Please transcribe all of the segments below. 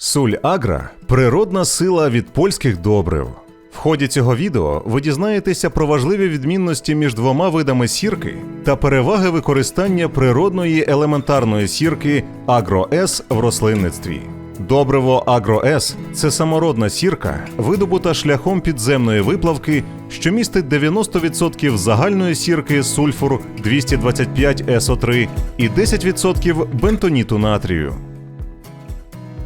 Суль Агра природна сила від польських добрив. В ході цього відео ви дізнаєтеся про важливі відмінності між двома видами сірки та переваги використання природної елементарної сірки Агро-С в рослинництві. Добриво Агро-С – це самородна сірка, видобута шляхом підземної виплавки, що містить 90% загальної сірки сульфур 225 СО3 і 10% бентоніту натрію.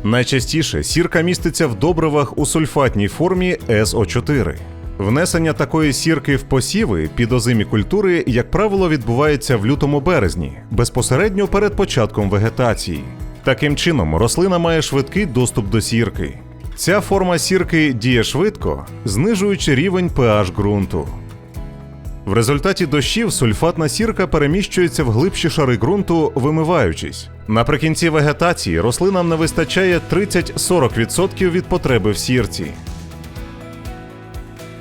Найчастіше сірка міститься в добривах у сульфатній формі СО4. Внесення такої сірки в посіви під озимі культури, як правило, відбувається в лютому березні, безпосередньо перед початком вегетації. Таким чином, рослина має швидкий доступ до сірки. Ця форма сірки діє швидко, знижуючи рівень pH ґрунту. В результаті дощів сульфатна сірка переміщується в глибші шари ґрунту, вимиваючись. Наприкінці вегетації рослинам не вистачає 30-40% від потреби в сірці.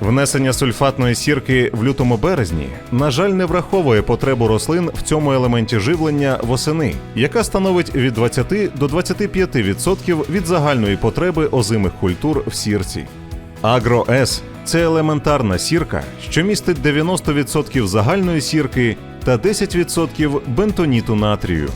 Внесення сульфатної сірки в лютому березні, на жаль, не враховує потребу рослин в цьому елементі живлення восени, яка становить від 20 до 25% від загальної потреби озимих культур в сірці. Агро-С – це елементарна сірка, що містить 90% загальної сірки та 10% бентоніту натрію.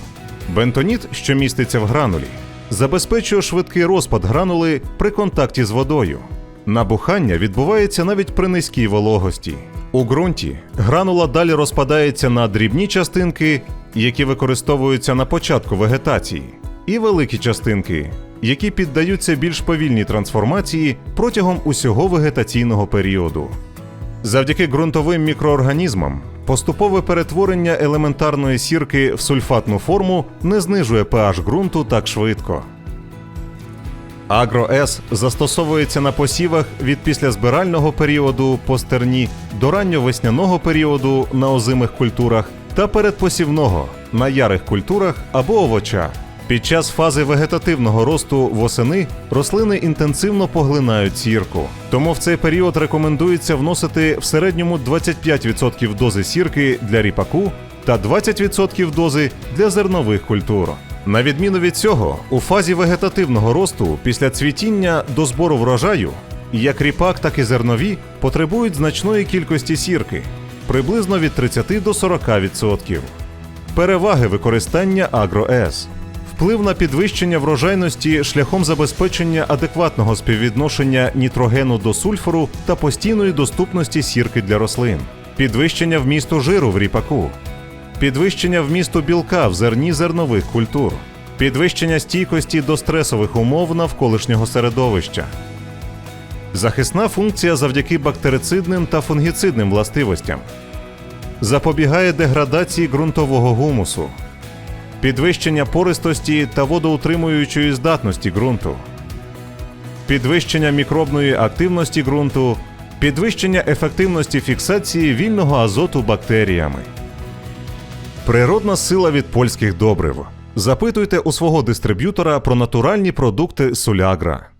Бентоніт, що міститься в гранулі, забезпечує швидкий розпад гранули при контакті з водою. Набухання відбувається навіть при низькій вологості. У ґрунті гранула далі розпадається на дрібні частинки, які використовуються на початку вегетації, і великі частинки, які піддаються більш повільній трансформації протягом усього вегетаційного періоду. Завдяки ґрунтовим мікроорганізмам поступове перетворення елементарної сірки в сульфатну форму не знижує pH ґрунту так швидко. Агро-С застосовується на посівах від післязбирального періоду по стерні до ранньовесняного періоду на озимих культурах та передпосівного на ярих культурах або овочах. Під час фази вегетативного росту восени рослини інтенсивно поглинають сірку. Тому в цей період рекомендується вносити в середньому 25% дози сірки для ріпаку та 20% дози для зернових культур. На відміну від цього, у фазі вегетативного росту після цвітіння до збору врожаю, як ріпак, так і зернові потребують значної кількості сірки приблизно від 30 до 40%. Переваги використання Агро-С вплив на підвищення врожайності шляхом забезпечення адекватного співвідношення нітрогену до сульфуру та постійної доступності сірки для рослин, підвищення вмісту жиру в ріпаку, підвищення вмісту білка в зерні зернових культур, підвищення стійкості до стресових умов навколишнього середовища. Захисна функція завдяки бактерицидним та фунгіцидним властивостям. Запобігає деградації ґрунтового гумусу, підвищення пористості та водоутримуючої здатності ґрунту, підвищення мікробної активності ґрунту, підвищення ефективності фіксації вільного азоту бактеріями. Природна сила від польських добрив. Запитуйте у свого дистриб'ютора про натуральні продукти Сулягра.